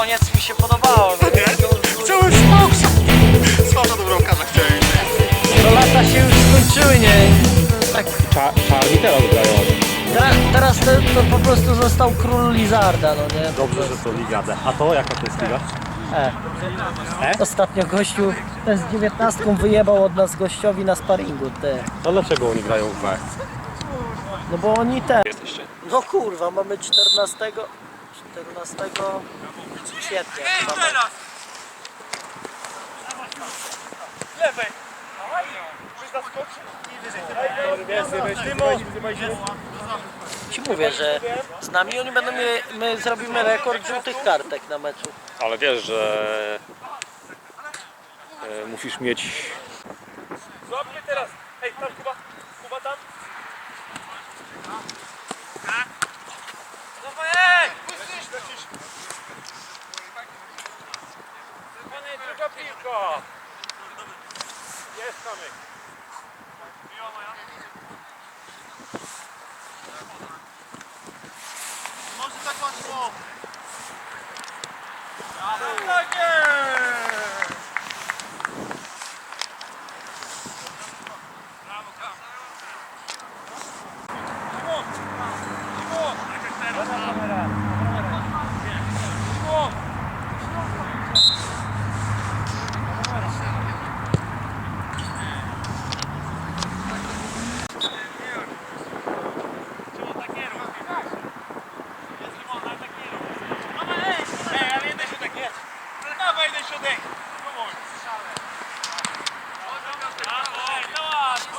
koniec mi się podobało. No, Nie? Chciałem smok! Słabo do bramkarza chciałem. to lata się już skończyły, nie? Tak, Czarni teraz grają. teraz, teraz to, to po prostu został król Lizarda, no nie? Dobrze, że to Liga D. A to jaka to jest Liga? E. Ostatnio gościu ten z dziewiętnastką wyjebał od nas gościowi na sparingu, te. To dlaczego oni grają w B? No bo oni te. Jesteście. No kurwa, mamy 14. 14 kwietnia. Mamy. Ci mówię, że z nami oni będą mieli, my zrobimy rekord żółtych kartek na meczu. Ale wiesz, że e, musisz mieć Złapnie teraz! Ej, tam Kuba! Kuba tam! Tak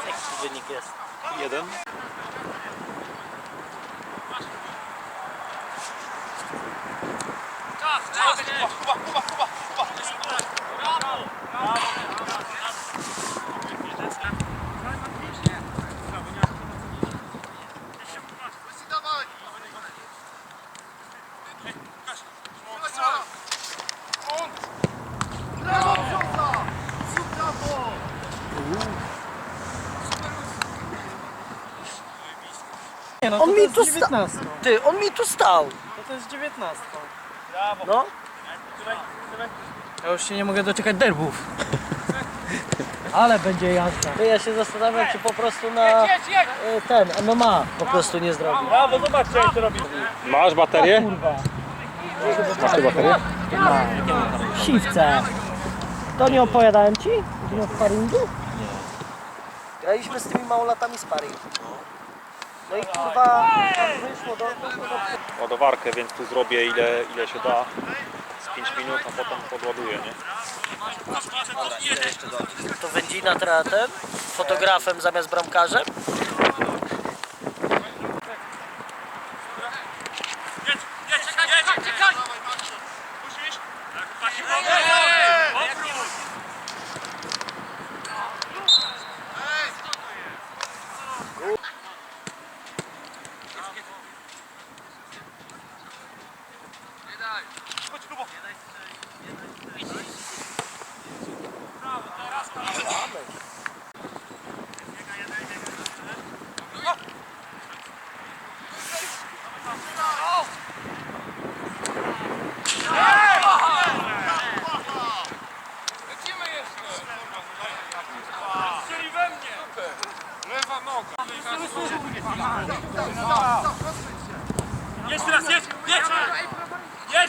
Jaki wynik jest? jeden. Nie, no On to mi jest tu sta- 19. Ty, on mi tu stał. To, to jest 19. No. Ja już się nie mogę doczekać derbów. Ale będzie jazda. To ja się zastanawiam, czy po prostu na e, ten MMA po prostu nie zrobił. Brawo, zobaczcie jak to robi. Masz baterię? Kurwa. Masz tę baterię? Siwce. To nie opowiadałem ci? Nie o sparingu? Nie. Graliśmy z tymi małolatami sparing. No i kurwa, tam wyszło do... Ładowarkę, więc tu zrobię ile, ile się da. Z 5 minut, a potem podładuję, nie? To Wędzina teraz ten, fotografem zamiast bramkarzem. Jedź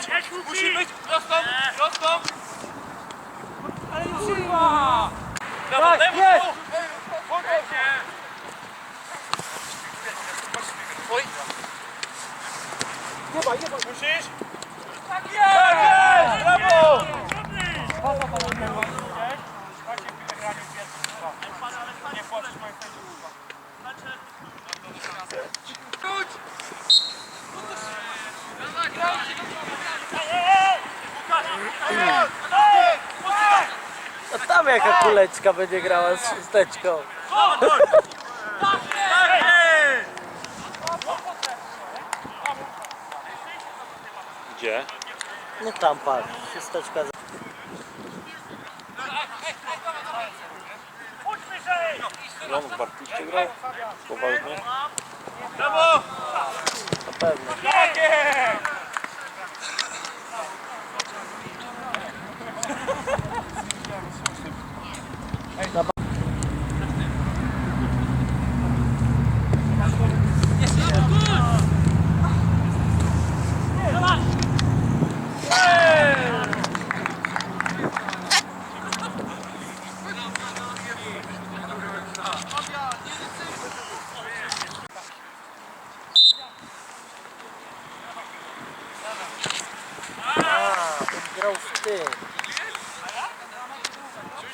Jedź, musi być! Prostą, prostą! Ale nie przyjma! Dawaj, tak! Oj! Jeba, jeba, musisz? Tak jest! Nie płaczesz moim A tam jaka kuleczka będzie grała z szósteczką. Gdzie? No tam patrz, szósteczka. On w Bartliście grał? Poważnie? Na pewno.